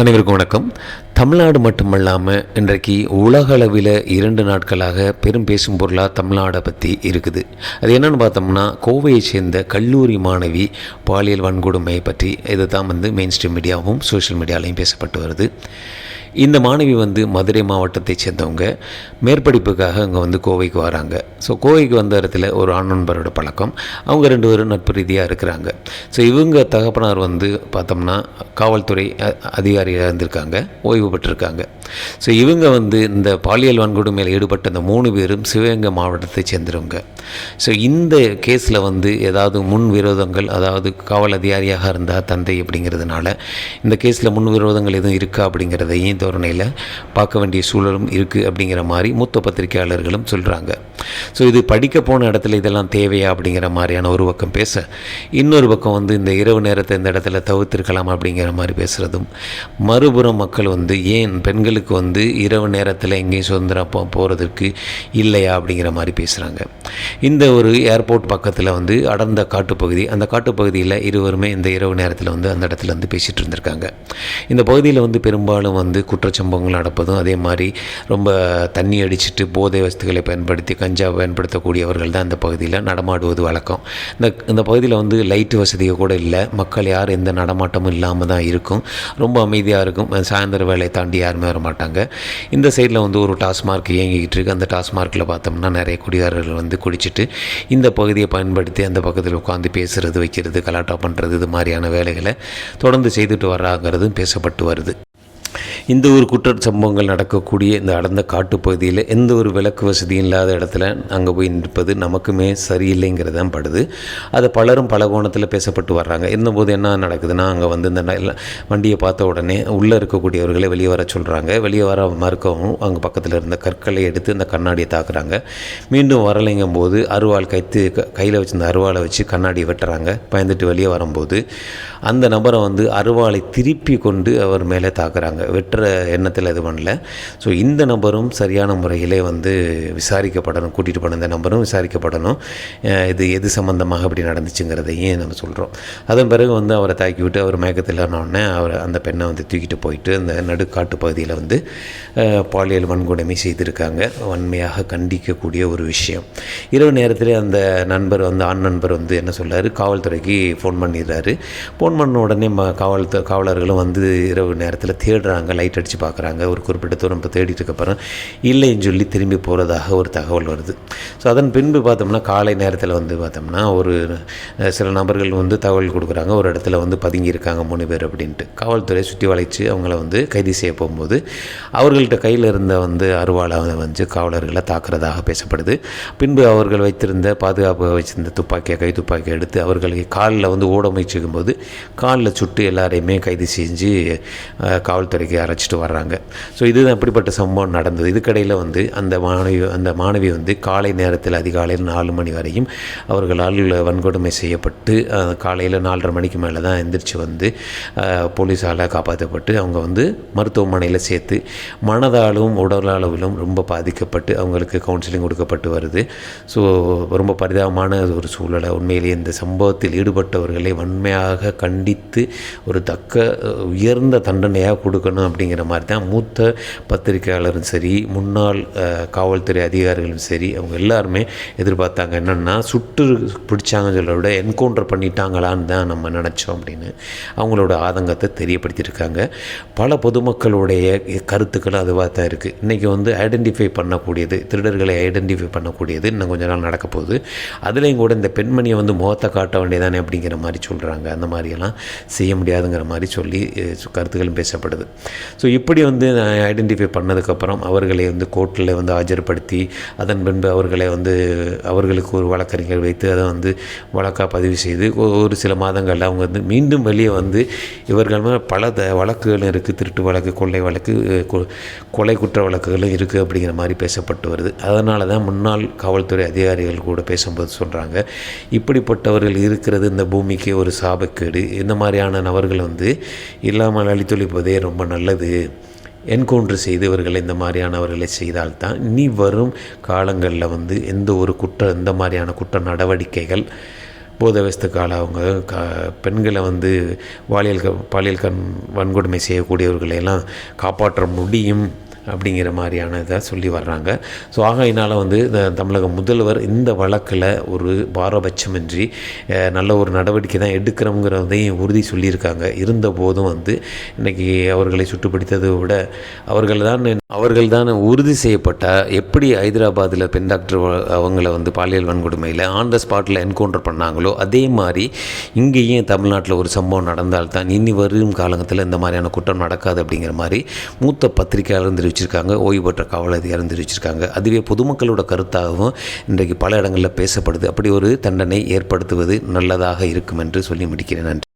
அனைவருக்கும் வணக்கம். தமிழ்நாடு மட்டுமல்லாமல் இன்றைக்கு உலகளவில் இரண்டு நாட்களாக பெரும் பேசும் பொருளாக தமிழ்நாடை பற்றி இருக்குது. அது என்னென்னு பார்த்தோம்னா கோவையை சேர்ந்த கல்லூரி மாணவி பாலியல் வன்கொடுமை பற்றி இது தான் வந்து மெயின் ஸ்ட்ரீம் மீடியாவும் சோஷியல் மீடியாலையும் பேசப்பட்டு வருது. இந்த மாணவி வந்து மதுரை மாவட்டத்தை சேர்ந்தவங்க. மேற்படிப்புக்காக அங்கே வந்து கோவைக்கு வராங்க. ஸோ கோவைக்கு வந்த இடத்துல ஒரு ஆண் நண்பரோட பழக்கம். அவங்க ரெண்டு பேரும் நட்பு ரீதியாக இருக்கிறாங்க. ஸோ இவங்க தகப்பனார் வந்து பார்த்தோம்னா காவல்துறை அ- அதிகாரியாக இருந்திருக்காங்க. ஓய்வு பெற்றிருக்காங்க. ஸோ இவங்க வந்து இந்த பாலியல் வன்கொடுமையில் ஈடுபட்ட இந்த மூணு பேரும் சிவகங்கை மாவட்டத்தை சேர்ந்தவங்க. ஸோ இந்த கேஸில் வந்து ஏதாவது முன் விரோதங்கள் அதாவது காவல் அதிகாரியாக இருந்தால் தந்தை அப்படிங்கிறதுனால இந்த கேஸில் முன் விரோதங்கள் எதுவும் இருக்கா அப்படிங்கிறதையும் தோரணையில் பார்க்க வேண்டிய சூழலும் இருக்குது அப்படிங்கிற மாதிரி மூத்த பத்திரிகையாளர்களும் சொல்கிறாங்க ஸோ இது படிக்க போன இடத்துல இதெல்லாம் தேவையா அப்படிங்கிற மாதிரியான ஒரு பக்கம் பேச இன்னொரு பக்கம் வந்து இந்த இரவு நேரத்தை இந்த இடத்துல தவிர்த்திருக்கலாம் அப்படிங்கிற மாதிரி பேசுகிறதும் மறுபுறம் மக்கள் வந்து ஏன் பெண்களுக்கு வந்து இரவு நேரத்தில் எங்கேயும் சுதந்திரம் போ போகிறதுக்கு இல்லையா அப்படிங்கிற மாதிரி பேசுகிறாங்க இந்த ஒரு ஏர்போர்ட் பக்கத்தில் வந்து அடர்ந்த காட்டுப்பகுதி அந்த காட்டுப்பகுதியில் இருவருமே இந்த இரவு நேரத்தில் வந்து அந்த இடத்துல வந்து பேசிகிட்டு இருந்திருக்காங்க. இந்த பகுதியில் வந்து பெரும்பாலும் வந்து குற்றச்சம்பவங்கள் நடப்பதும் அதே மாதிரி ரொம்ப தண்ணி அடிச்சுட்டு போதை வஸ்துகளை பயன்படுத்தி கஞ்சா பயன்படுத்தக்கூடியவர்கள் தான் இந்த பகுதியில் நடமாடுவது வழக்கம். இந்த இந்த பகுதியில் வந்து லைட் வசதியை கூட இல்லை. மக்கள் யார் எந்த நடமாட்டமும் இல்லாமல் தான் இருக்கும். ரொம்ப அமைதியாக இருக்கும். சாயந்தர வேலையை தாண்டி யாருமே வர மாட்டாங்க. இந்த சைடில் வந்து ஒரு டாஸ்மார்க் இயங்கிக்கிட்டு இருக்கு. அந்த டாஸ்மார்க்கில் பார்த்தோம்னா நிறைய குடிகாரர்கள் வந்து குடிச்சிட்டு இந்த பகுதியை பயன்படுத்தி அந்த பக்கத்தில் உட்காந்து பேசுகிறது வைக்கிறது கலாட்டா பண்ணுறது இது மாதிரியான வேலைகளை தொடர்ந்து செய்துட்டு வர்றாங்கிறதும் பேசப்பட்டு வருது. இந்த ஒரு குற்ற சம்பவங்கள் நடக்கக்கூடிய இந்த அடர்ந்த காட்டுப்பகுதியில் எந்த ஒரு விளக்கு வசதியும் இல்லாத இடத்துல அங்கே போய் நிற்பது நமக்குமே சரியில்லைங்கிறது தான் படுது. அதை பலரும் பல கோணத்தில் பேசப்பட்டு வர்றாங்க. இருந்தபோது என்ன நடக்குதுன்னா அங்கே வந்து இந்த ந- வண்டியை பார்த்த உடனே உள்ளே இருக்கக்கூடியவர்களை வெளியே வர சொல்கிறாங்க வெளியே வர மறுக்கவும் அங்கே பக்கத்தில் இருந்த கற்களை எடுத்து இந்த கண்ணாடியை தாக்குறாங்க. மீண்டும் வரலைங்கும் போது அருவாள் கைத்து கையில் வச்சிருந்த அருவாளை வச்சு கண்ணாடி வெட்டுறாங்க. பயந்துட்டு வெளியே வரும்போது அந்த நபரை வந்து அருவாளை திருப்பி கொண்டு அவர் மேலே தாக்குறாங்க. வெட்டுற எண்ணத்தில் இது பண்ணல. ஸோ இந்த நபரும் சரியான முறையிலே வந்து விசாரிக்கப்படணும் கூட்டிகிட்டு போன இந்த நபரும் விசாரிக்கப்படணும். இது எது சம்மந்தமாக அப்படி நடந்துச்சுங்கிறதையும் நம்ம சொல்கிறோம் அதன் பிறகு வந்து அவரை தாக்கி விட்டு அவர் மயக்கத்தில் உடனே அவர் அந்த பெண்ணை வந்து தூக்கிட்டு போயிட்டு அந்த நடுக்காட்டு பகுதியில் வந்து பாலியல் வன்கொடுமை செய்திருக்காங்க. வன்மையாக கண்டிக்கக்கூடிய ஒரு விஷயம். இரவு நேரத்தில் அந்த நண்பர் வந்து ஆண் நண்பர் வந்து என்ன சொல்கிறார் காவல்துறைக்கு ஃபோன் பண்ணிடுறாரு. ஃபோன் பண்ண உடனே ம காவல் காவலர்களும் வந்து இரவு நேரத்தில் தேடுறாங்க. லைட் அடித்து பார்க்குறாங்க. ஒரு குறிப்பிட்ட தூரம் இப்போ தேடிட்டு இருக்கப்பறம் இல்லைன்னு சொல்லி திரும்பி போகிறதாக ஒரு தகவல் வருது. ஸோ அதன் பின்பு பார்த்தோம்னா காலை நேரத்தில் வந்து பார்த்தோம்னா ஒரு சில நபர்கள் வந்து தகவல் கொடுக்குறாங்க. ஒரு இடத்துல வந்து பதுங்கியிருக்காங்க மூணு பேர் அப்படின்ட்டு. காவல்துறை சுற்றி வளைச்சு அவங்கள வந்து கைது செய்ய போகும்போது அவர்கள்ட்ட கையில் இருந்த வந்து அருவாளை வந்து காவலர்களை தாக்குறதாக பேசப்படுது. பின்பு அவர்கள் வைத்திருந்த பாதுகாப்பு வச்சிருந்த துப்பாக்கியை கை துப்பாக்கியை எடுத்து அவர்களுக்கு காலில் வந்து ஓட முயற்சிக்கும் போது காலில் சுட்டு எல்லாரையுமே கைது செஞ்சு காவல்துறைக்கு அரை அழைச்சிட்டு வர்றாங்க. ஸோ இதுதான் இப்படிப்பட்ட சம்பவம் நடந்தது. இதுக்கடையில் வந்து அந்த மாணவி அந்த மாணவி வந்து காலை நேரத்தில் அதிகாலையில் நாலு மணி வரையும் அவர்களால் வன்கொடுமை செய்யப்பட்டு காலையில் நாலரை மணிக்கு மேலே தான் எந்திரிச்சு வந்து போலீஸால் காப்பாற்றப்பட்டு அவங்க வந்து மருத்துவமனையில் சேர்த்து மனதாலும் உடலளவிலும் ரொம்ப பாதிக்கப்பட்டு அவங்களுக்கு கவுன்சிலிங் கொடுக்கப்பட்டு வருது. ஸோ ரொம்ப பரிதாபமான ஒரு சூழலை உண்மையிலேயே இந்த சம்பவத்தில் ஈடுபட்டவர்களை வன்மையாக கண்டித்து ஒரு தக்க உயர்ந்த தண்டனையாக கொடுக்கணும் அப்படிங்கிற மாதிரி தான் மூத்த பத்திரிகையாளரும் சரி முன்னாள் காவல்துறை அதிகாரிகளும் சரி அவங்க எல்லாருமே எதிர்பார்த்தாங்க என்னென்னா சுட்டு பிடிச்சாங்கன்னு சொல்ல விட என்கவுண்டர் பண்ணிட்டாங்களான்னு தான் நம்ம நினச்சோம் அப்படின்னு அவங்களோட ஆதங்கத்தை தெரியப்படுத்தியிருக்காங்க. பல பொதுமக்களுடைய கருத்துக்கள் அதுவாக தான் இருக்குது இன்றைக்கி வந்து ஐடென்டிஃபை பண்ணக்கூடியது திருடர்களை ஐடென்டிஃபை பண்ணக்கூடியது இன்னும் கொஞ்ச நாள் நடக்க போகுது. அதுலேயும் கூட இந்த பெண்மணியை வந்து முகத்தை காட்ட வேண்டியதானே அப்படிங்கிற மாதிரி சொல்கிறாங்க அந்த மாதிரியெல்லாம் செய்ய முடியாதுங்கிற மாதிரி சொல்லி கருத்துக்களும் பேசப்படுது. ஸோ இப்படி வந்து நான் ஐடென்டிஃபை பண்ணதுக்கப்புறம் அவர்களை வந்து கோர்ட்டில் வந்து ஆஜர்படுத்தி அதன் பின்பு அவர்களை வந்து அவர்களுக்கு ஒரு வழக்கறிஞர் வைத்து அதை வந்து வழக்காக பதிவு செய்து ஒரு சில மாதங்களில் அவங்க வந்து மீண்டும் வெளியே வந்து இவர்கள் மேலே பல த- வழக்குகளும் இருக்குது திருட்டு வழக்கு கொள்ளை வழக்கு கொ- கொலை குற்ற வழக்குகளும் இருக்குது அப்படிங்கிற மாதிரி பேசப்பட்டு வருது. அதனால தான் முன்னாள் காவல்துறை அதிகாரிகள் கூட பேசும்போது சொல்கிறாங்க இப்படிப்பட்டவர்கள் இருக்கிறது இந்த பூமிக்கு ஒரு சாபக்கேடு. இந்த மாதிரியான நபர்கள் வந்து இல்லாமல் அழித்தொழிப்பதே ரொம்ப நல்லது. என்கவுண்டர் செய்து இவர்கள் இந்த மாதிரியானவர்களை செய்தால்தான் இனி வரும் காலங்களில் வந்து எந்த ஒரு குற்ற இந்த மாதிரியான குற்ற நடவடிக்கைகள் போதவஸ்துக்கால அவங்க க பெண்களை வந்து பாலியல் க பாலியல் கண் வன்கொடுமை செய்யக்கூடியவர்களை எல்லாம் காப்பாற்ற முடியும். அப்படிங்கிற மாதிரியான இதை சொல்லி வர்றாங்க. ஸோ ஆகையினால் வந்து இந்த தமிழக முதல்வர் இந்த வழக்கில் ஒரு பாரபட்சமின்றி நல்ல ஒரு நடவடிக்கை தான் எடுக்கிறோங்கிறதையும் உறுதி சொல்லியிருக்காங்க. இருந்த போதும் வந்து இன்றைக்கி அவர்களை சுட்டுப்பிடித்ததை விட அவர்கள் தான் அவர்கள் தான் உறுதி செய்யப்பட்டால் எப்படி ஹைதராபாத்தில் பெண் டாக்டர் அவங்கள வந்து பாலியல் வன்கொடுமையில் ஆன் த ஸ்பாட்டில் என்கவுண்டர் பண்ணாங்களோ அதே மாதிரி இங்கேயும் தமிழ்நாட்டில் ஒரு சம்பவம் நடந்தால்தான் இனி வரும் காலத்தில் இந்த மாதிரியான குற்றம் நடக்காது அப்படிங்கிற மாதிரி மூத்த பத்திரிகையாளர் வச்சுருக்காங்க ஓய்வு பெற்ற காவல் இறந்து வச்சுருக்காங்க. அதுவே பொதுமக்களோட கருத்தாகவும் இன்றைக்கு பல இடங்களில் பேசப்படுது. அப்படி ஒரு தண்டனை ஏற்படுத்துவது நல்லதாக இருக்கும் என்று சொல்லி முடிக்கிறேன். நன்றி.